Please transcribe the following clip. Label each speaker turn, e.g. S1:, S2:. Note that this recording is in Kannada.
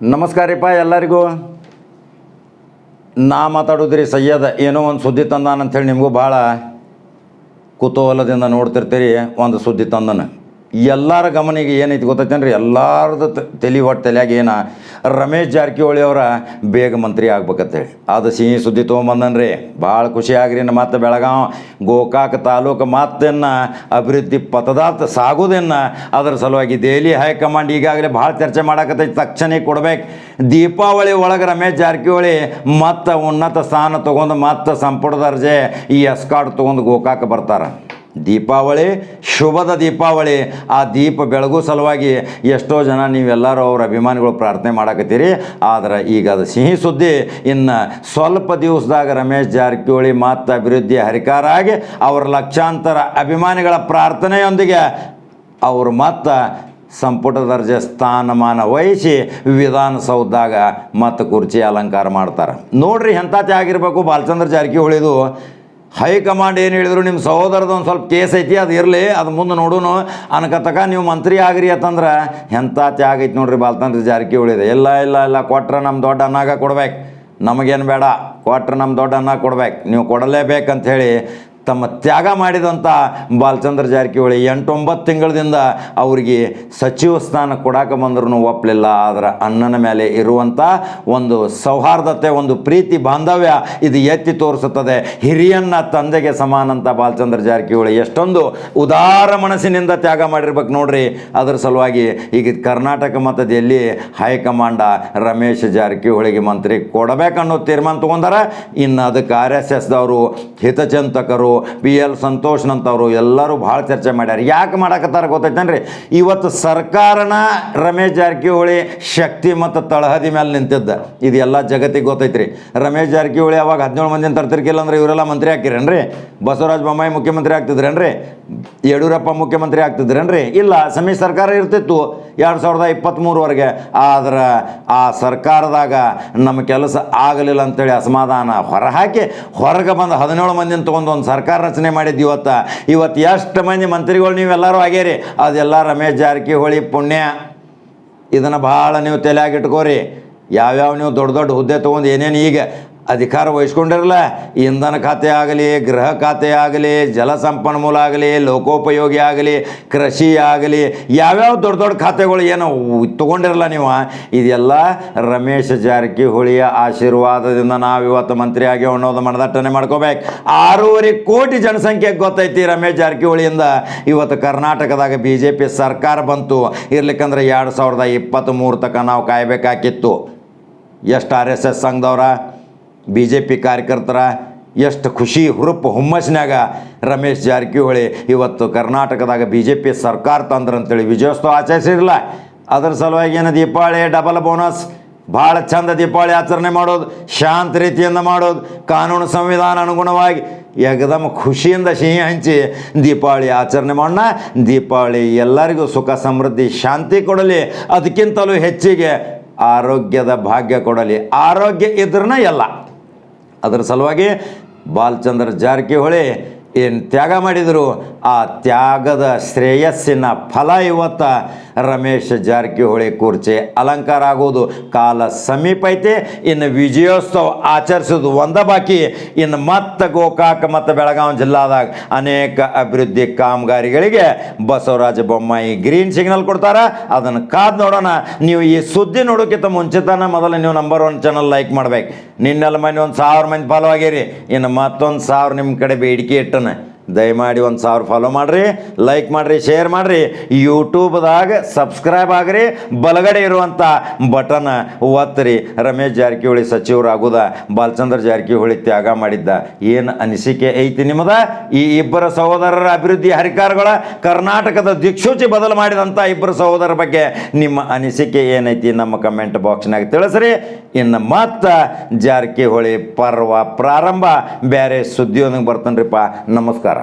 S1: ನಮಸ್ಕಾರ ರೀಪ್ಪ ಎಲ್ಲರಿಗೂ. ನಾ ಮಾತಾಡೋದ್ರಿ ಸಯ್ಯದ ಏನೋ ಒಂದು ಸುದ್ದಿ ತಂದಾನ ಅಂಥೇಳಿ ನಿಮಗೂ ಭಾಳ ಕುತೂಹಲದಿಂದ ನೋಡ್ತಿರ್ತೀರಿ, ಒಂದು ಸುದ್ದಿ ತಂದನ. ಎಲ್ಲರ ಗಮನಿಗೆ ಏನೈತಿ ಗೊತ್ತೈತೇನ್ರಿ? ಎಲ್ಲಾರದ ತ- ತಲೆ ಒಟ್ಟು ತಲೆಯಾಗ ಏನ? ರಮೇಶ್ ಜಾರಕಿಹೊಳಿ ಅವರ ಬೇಗ ಮಂತ್ರಿ ಆಗ್ಬೇಕಂತೇಳಿ. ಅದು ಸಿಹಿ ಸುದ್ದಿ ತೊಗೊಂಬಂದನ್ರಿ. ಭಾಳ ಖುಷಿ ಆಗ್ರಿ ಮತ್ತು ಬೆಳಗಾವ್ ಗೋಕಾಕ್ ತಾಲೂಕು ಮತ್ತಿನ್ನು ಅಭಿವೃದ್ಧಿ ಪಥದಾರ್ಥ ಸಾಗೋದನ್ನು ಅದರ ಸಲುವಾಗಿ ದೆಹಲಿ ಹೈಕಮಾಂಡ್ ಈಗಾಗಲೇ ಭಾಳ ಚರ್ಚೆ ಮಾಡಕತ್ತೈತಿ. ತಕ್ಷಣ ಕೊಡ್ಬೇಕು. ದೀಪಾವಳಿ ಒಳಗೆ ರಮೇಶ್ ಜಾರಕಿಹೊಳಿ ಮತ್ತೆ ಉನ್ನತ ಸ್ಥಾನ ತೊಗೊಂಡು ಮತ್ತೆ ಸಂಪುಟ ದರ್ಜೆ ಈ ಎಸ್ಕಾರ್ಡ್ ತೊಗೊಂಡು ಗೋಕಾಕ್ ಬರ್ತಾರೆ. ದೀಪಾವಳಿ, ಶುಭದ ದೀಪಾವಳಿ. ಆ ದೀಪ ಬೆಳಗು ಸಲುವಾಗಿ ಎಷ್ಟೋ ಜನ ನೀವೆಲ್ಲರೂ ಅವ್ರ ಅಭಿಮಾನಿಗಳು ಪ್ರಾರ್ಥನೆ ಮಾಡಕತ್ತೀರಿ. ಆದ್ರೆ ಈಗ ಅದು ಸಿಹಿ ಸುದ್ದಿ. ಇನ್ನು ಸ್ವಲ್ಪ ದಿವಸದಾಗ ರಮೇಶ್ ಜಾರಕಿಹೊಳಿ ಮತ್ತು ಅಭಿವೃದ್ಧಿ ಹರಿಕಾರ ಆಗಿ ಅವರ ಲಕ್ಷಾಂತರ ಅಭಿಮಾನಿಗಳ ಪ್ರಾರ್ಥನೆಯೊಂದಿಗೆ ಅವರು ಮತ್ತು ಸಂಪುಟ ದರ್ಜೆ ಸ್ಥಾನಮಾನ ವಹಿಸಿ ವಿಧಾನಸೌಧದಾಗ ಮತ್ತು ಕುರ್ಚಿ ಅಲಂಕಾರ ಮಾಡ್ತಾರೆ. ನೋಡ್ರಿ ಎಂಥ ಆಗಿರಬೇಕು ಬಾಲಚಂದ್ರ ಜಾರಕಿಹೊಳಿದು. ಹೈಕಮಾಂಡ್ ಏನು ಹೇಳಿದ್ರು ನಿಮ್ಮ ಸಹೋದರದ ಒಂದು ಸ್ವಲ್ಪ ಕೇಸ್ ಐತಿ, ಅದು ಇರಲಿ, ಅದು ಮುಂದೆ ನೋಡೋನು. ಅನ್ಕತಕ ನೀವು ಮಂತ್ರಿ ಆಗ್ರಿ ಅಂತಂದ್ರೆ ಎಂಥ ತ್ಯಾಗ ಐತಿ ನೋಡ್ರಿ ಬಾಲಚಂದ್ರ ಜಾರಕಿಹೊಳಿದೆ. ಇಲ್ಲ ಇಲ್ಲ ಇಲ್ಲ, ಕೊಟ್ರೆ ನಮ್ಮ ದೊಡ್ಡ ಅನ್ನಾಗ ಕೊಡ್ಬೇಕು. ನಮಗೇನು ಬೇಡ, ಕೊಟ್ರೆ ನಮ್ಮ ದೊಡ್ಡ ಅನ್ನ ಕೊಡ್ಬೇಕು. ನೀವು ಕೊಡಲೇಬೇಕಂತ ಹೇಳಿ ತಮ್ಮ ತ್ಯಾಗ ಮಾಡಿದಂಥ ಬಾಲಚಂದ್ರ ಜಾರಕಿಹೊಳಿ ಎಂಟೊಂಬತ್ತು ತಿಂಗಳದಿಂದ ಅವರಿಗೆ ಸಚಿವ ಸ್ಥಾನ ಕೊಡಾಕ ಬಂದ್ರೂ ಒಪ್ಪಲಿಲ್ಲ ಆದ್ರೆ ಅಣ್ಣನ ಮೇಲೆ ಇರುವಂಥ ಒಂದು ಸೌಹಾರ್ದತೆ, ಒಂದು ಪ್ರೀತಿ ಬಾಂಧವ್ಯ ಇದು ಎತ್ತಿ ತೋರಿಸುತ್ತದೆ. ಹಿರಿಯನ್ನ ತಂದೆಗೆ ಸಮಾನ ಅಂತ ಬಾಲಚಂದ್ರ ಜಾರಕಿಹೊಳಿ ಎಷ್ಟೊಂದು ಉದಾರ ಮನಸ್ಸಿನಿಂದ ತ್ಯಾಗ ಮಾಡಿರ್ಬೇಕು ನೋಡ್ರಿ. ಅದರ ಸಲುವಾಗಿ ಈಗ ಕರ್ನಾಟಕ ಮತ್ತು ದೆಹಲಿ ಹೈಕಮಾಂಡ ರಮೇಶ್ ಜಾರಕಿಹೊಳಿಗೆ ಮಂತ್ರಿ ಕೊಡಬೇಕನ್ನೋ ತೀರ್ಮಾನ ತೊಗೊಂಡಾರ, ಇನ್ನು ಅದಕ್ಕೆ ಆರ್ ಎಸ್ ಎಸ್ದವರು ಹಿತಚಿಂತಕರು ಬಿ ಎಲ್ ಸಂತೋಷ್ನಂಥವ್ರು ಎಲ್ಲರೂ ಭಾಳ ಚರ್ಚೆ ಮಾಡ್ಯಾರ. ಯಾಕೆ ಮಾಡಕತ್ತಾರ ಗೊತ್ತೈತೇನ್ರಿ? ಇವತ್ತು ಸರ್ಕಾರನ ರಮೇಶ್ ಜಾರಕಿಹೊಳಿ ಶಕ್ತಿ ಮತ್ತು ತಳಹದಿ ಮೇಲೆ ನಿಂತಿದ್ದ. ಇದು ಎಲ್ಲ ಜಗತ್ತಿಗೆ ಗೊತ್ತೈತ್ರಿ. ರಮೇಶ್ ಜಾರಕಿಹೊಳಿ ಅವಾಗ ಹದಿನೇಳು ಮಂದಿನ ತರ್ತಿರ್ಕಿಲ್ಲ ಅಂದ್ರೆ ಇವರೆಲ್ಲ ಮಂತ್ರಿ ಹಾಕಿರೇನ್ರಿ? ಬಸವರಾಜ ಬೊಮ್ಮಾಯಿ ಮುಖ್ಯಮಂತ್ರಿ ಆಗ್ತಿದ್ರೇನ್ರಿ? ಯಡಿಯೂರಪ್ಪ ಮುಖ್ಯಮಂತ್ರಿ ಆಗ್ತಿದ್ರೇನ್ರಿ? ಇಲ್ಲ ಸಮ್ಮಿಶ್ರ ಸರ್ಕಾರ ಇರ್ತಿತ್ತು ಎರಡು ಸಾವಿರದ ಇಪ್ಪತ್ತ್ಮೂರವರೆಗೆ ಆದ್ರೆ ಆ ಸರ್ಕಾರದಾಗ ನಮ್ಮ ಕೆಲಸ ಆಗಲಿಲ್ಲ ಅಂತೇಳಿ ಅಸಮಾಧಾನ ಹೊರಹಾಕಿ ಹೊರಗೆ ಬಂದು ಹದಿನೇಳು ಮಂದಿನ ತೊಗೊಂಡು ಒಂದು ಸರ್ಕಾರ ರಚನೆ ಮಾಡಿದ್ದು ಇವತ್ತು. ಇವತ್ತು ಎಷ್ಟು ಮಂದಿ ಮಂತ್ರಿಗಳು ನೀವೆಲ್ಲರೂ ಆಗ್ಯಾರಿ. ಅದೆಲ್ಲ ರಮೇಶ್ ಜಾರಕಿಹೊಳಿ ಪುಣ್ಯ. ಇದನ್ನು ಭಾಳ ನೀವು ತಲೆಯಾಗಿಟ್ಕೋರಿ ಯಾವ್ಯಾವ ನೀವು ದೊಡ್ಡ ದೊಡ್ಡ ಹುದ್ದೆ ತೊಗೊಂಡು ಏನೇನು ಈಗ ಅಧಿಕಾರ ವಹಿಸ್ಕೊಂಡಿರಲ್ಲ, ಇಂಧನ ಖಾತೆ ಆಗಲಿ, ಗೃಹ ಖಾತೆ ಆಗಲಿ, ಜಲ ಸಂಪನ್ಮೂಲ ಆಗಲಿ, ಲೋಕೋಪಯೋಗಿ ಆಗಲಿ, ಕೃಷಿ ಆಗಲಿ, ಯಾವ್ಯಾವ ದೊಡ್ಡ ದೊಡ್ಡ ಖಾತೆಗಳು ಏನು ತಗೊಂಡಿರಲ್ಲ ನೀವು, ಇದೆಲ್ಲ ರಮೇಶ್ ಜಾರಕಿಹೊಳಿಯ ಆಶೀರ್ವಾದದಿಂದ ನಾವು ಇವತ್ತು ಮಂತ್ರಿ ಆಗಿ ಅನ್ನೋದು ಮನದಟ್ಟನೆ ಮಾಡ್ಕೋಬೇಕು. ಆರೂವರೆ ಕೋಟಿ ಜನಸಂಖ್ಯೆಗೆ ಗೊತ್ತೈತಿ ರಮೇಶ್ ಜಾರಕಿಹೊಳಿಯಿಂದ. ಇವತ್ತು ಕರ್ನಾಟಕದಾಗ ಬಿ ಜೆ ಪಿ ಸರ್ಕಾರ ಬಂತು, ಇರ್ಲಿಕ್ಕಂದ್ರೆ ಎರಡು ಸಾವಿರದ ತನಕ ನಾವು ಕಾಯಬೇಕಾಗಿತ್ತು ಎಷ್ಟು ಆರ್ ಎಸ್ ಎಸ್ ಸಂಘದವ್ರ? ಬಿ ಜೆ ಪಿ ಕಾರ್ಯಕರ್ತರ ಎಷ್ಟು ಖುಷಿ, ಹುರುಪು ಹುಮ್ಮಸ್ನ್ಯಾಗ ರಮೇಶ್ ಜಾರಕಿಹೊಳಿ ಇವತ್ತು ಕರ್ನಾಟಕದಾಗ ಬಿ ಜೆ ಪಿ ಸರ್ಕಾರ ತಂದ್ರಂತೇಳಿ ವಿಜಯೋತ್ಸವ ಆಚರಿಸಿರಲ್ಲ ಅದರ ಸಲುವಾಗಿ ಏನು ದೀಪಾವಳಿ ಡಬಲ್ ಬೋನಸ್ ಭಾಳ ಚಂದ ದೀಪಾವಳಿ ಆಚರಣೆ ಮಾಡೋದು, ಶಾಂತ ರೀತಿಯಿಂದ ಮಾಡೋದು, ಕಾನೂನು ಸಂವಿಧಾನ ಅನುಗುಣವಾಗಿ ಯಗದಮ್ ಖುಷಿಯಿಂದ ಸಿಹಿ ಹಂಚಿ ದೀಪಾವಳಿ ಆಚರಣೆ ಮಾಡೋಣ. ದೀಪಾವಳಿ ಎಲ್ಲರಿಗೂ ಸುಖ, ಸಮೃದ್ಧಿ, ಶಾಂತಿ ಕೊಡಲಿ. ಅದಕ್ಕಿಂತಲೂ ಹೆಚ್ಚಿಗೆ ಆರೋಗ್ಯದ ಭಾಗ್ಯ ಕೊಡಲಿ. ಆರೋಗ್ಯ ಇದ್ರನ್ನ ಎಲ್ಲ. ಅದರ ಸಲುವಾಗಿ ಬಾಲಚಂದ್ರ ಜಾರಕಿಹೊಳಿ ಏನು ತ್ಯಾಗ ಮಾಡಿದರು? ಆ ತ್ಯಾಗದ ಶ್ರೇಯಸ್ಸಿನ ಫಲ ಇವತ್ತ ರಮೇಶ್ ಜಾರಕಿಹೊಳಿ ಕೂರ್ಚೆ ಅಲಂಕಾರ ಆಗೋದು. ಕಾಲ ಸಮೀಪ ಐತೆ, ಇನ್ನು ವಿಜಯೋತ್ಸವ ಆಚರಿಸೋದು ಒಂದ ಬಾಕಿ. ಇನ್ನು ಮತ್ತೆ ಗೋಕಾಕ, ಮತ್ತು ಬೆಳಗಾವಿ ಜಿಲ್ಲಾದಾಗ ಅನೇಕ ಅಭಿವೃದ್ಧಿ ಕಾಮಗಾರಿಗಳಿಗೆ ಬಸವರಾಜ ಬೊಮ್ಮಾಯಿ ಗ್ರೀನ್ ಸಿಗ್ನಲ್ ಕೊಡ್ತಾರೆ. ಅದನ್ನು ಕಾದು ನೋಡೋಣ. ನೀವು ಈ ಸುದ್ದಿ ನೋಡೋಕ್ಕಿಂತ ಮುಂಚಿತನ ಮೊದಲು ನೀವು ನಂಬರ್ ಒನ್ ಚಾನಲ್ ಲೈಕ್ ಮಾಡ್ಬೇಕು. ನಿನ್ನೆಲ್ಲ ಮನೆ ಒಂದು ಸಾವಿರ ಮಂದಿ ಫಾಲೋ ಆಗಿರಿ. ಇನ್ನು ಮತ್ತೊಂದು ಸಾವಿರ ನಿಮ್ಮ ಕಡೆ ಬೇಡಿಕೆ ঘটনায় ದಯಮಾಡಿ ಒಂದು ಸಾವಿರ ಫಾಲೋ ಮಾಡಿರಿ ಲೈಕ್ ಮಾಡಿರಿ ಶೇರ್ ಮಾಡಿರಿ. ಯೂಟ್ಯೂಬ್ದಾಗ ಸಬ್ಸ್ಕ್ರೈಬ್ ಆಗ್ರಿ, ಬಲಗಡೆ ಇರುವಂಥ ಬಟನ್ ಒತ್ತರಿ. ರಮೇಶ್ ಜಾರಕಿಹೊಳಿ ಸಚಿವರಾಗುದ ಬಾಲಚಂದ್ರ ಜಾರಕಿಹೊಳಿ ತ್ಯಾಗ ಮಾಡಿದ್ದ. ಏನು ಅನಿಸಿಕೆ ಐತಿ ನಿಮ್ಮದ ಈ ಇಬ್ಬರ ಸಹೋದರರ ಅಭಿವೃದ್ಧಿ ಹರಿಕಾರಗಳ ಕರ್ನಾಟಕದ ದಿಕ್ಸೂಚಿ ಬದಲು ಮಾಡಿದಂಥ ಇಬ್ಬರ ಸಹೋದರರ ಬಗ್ಗೆ ನಿಮ್ಮ ಅನಿಸಿಕೆ ಏನೈತಿ ನಮ್ಮ ಕಮೆಂಟ್ ಬಾಕ್ಸ್ನಾಗ ತಿಳಿಸ್ರಿ. ಇನ್ನು ಮತ್ತೆ ಜಾರಕಿಹೊಳಿ ಪರ್ವ ಪ್ರಾರಂಭ ಬೇರೆ ಸುದ್ದಿಯೊಂದಿಗೆ ಬರ್ತಾನ್ರಿಪ್ಪ. ನಮಸ್ಕಾರ.